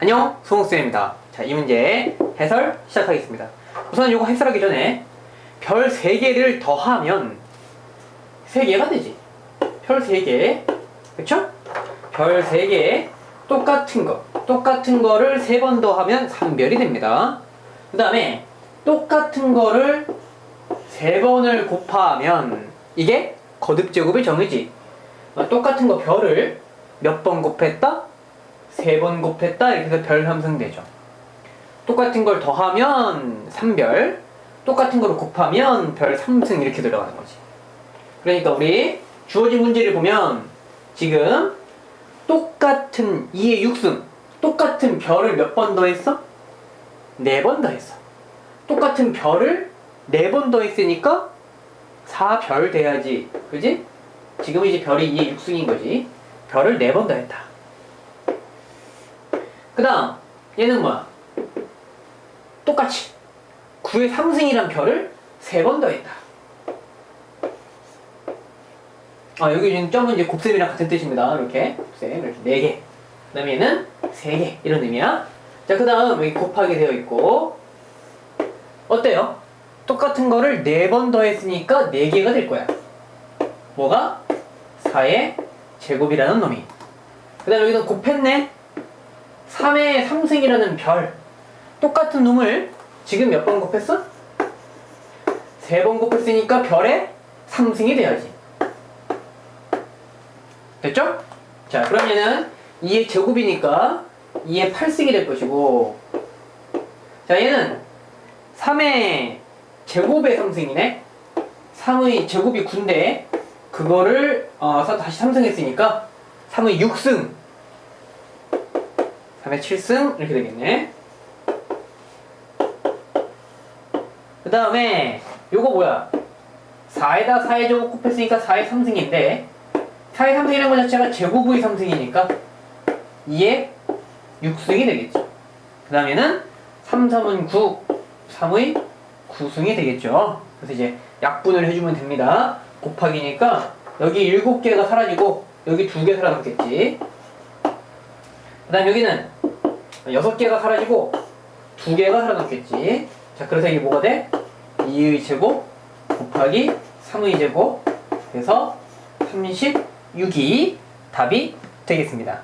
안녕 송옥수입니다. 자 이 문제 해설 시작하겠습니다. 우선 이거 해설하기 전에 별 3개를 더하면 3개가 되지. 별 3개. 그쵸? 별 3개 똑같은 거. 똑같은 거를 3번 더하면 3별이 됩니다. 그 다음에 똑같은 거를 3번을 곱하면 이게 거듭제곱의 정의지. 어, 똑같은 거 별을 몇 번 곱했다? 세 번 곱했다 이렇게 해서 별 함승되죠. 똑같은 걸 더하면 3별, 똑같은 걸 곱하면 별 3승 이렇게 들어가는 거지. 그러니까 우리 주어진 문제를 보면 지금 똑같은 2의 6승, 똑같은 별을 몇 번 더했어? 네 번 더했어. 똑같은 별을 네 번 더했으니까 4별 돼야지. 그지? 지금 이제 별이 2의 6승인 거지. 별을 네 번 더했다. 그 다음 얘는 뭐야? 똑같이 9의 3승이란 별을 3번 더했다. 아 여기 지금 점은 이제 곱셈이랑 같은 뜻입니다. 이렇게 곱셈 이렇게 4개. 그 다음에 얘는 3개 이런 의미야. 자 그 다음 여기 곱하기 되어 있고 어때요? 똑같은 거를 4번 더했으니까 4개가 될 거야. 뭐가? 4의 제곱이라는 놈이. 그 다음에 여기는 곱했네. 3의 3승이라는 별. 똑같은 놈을 지금 몇 번 곱했어? 세 번 곱했으니까 별의 3승이 돼야지. 됐죠? 자, 얘는 2의 제곱이니까 2의 8승이 될 것이고, 자, 얘는 3의 제곱의 3승이네? 3의 제곱이 9인데, 그거를, 어, 서 다시 3승 했으니까, 3의 6승. 3의 7승. 이렇게 되겠네. 그 다음에, 요거 뭐야? 4에다 4의 제곱 곱했으니까 4의 3승인데, 4의 3승이라는 것 자체가 제곱의 3승이니까 2의 6승이 되겠죠. 그 다음에는 3, 3은 9, 3의 9승이 되겠죠. 그래서 이제 약분을 해주면 됩니다. 곱하기니까 여기 7개가 사라지고 여기 2개 살아남겠지. 그 다음 여기는 6개가 사라지고 2개가 살아남겠지. 자, 그래서 이게 뭐가 돼? 2의 제곱 곱하기 3의 제곱 그래서 36이 답이 되겠습니다.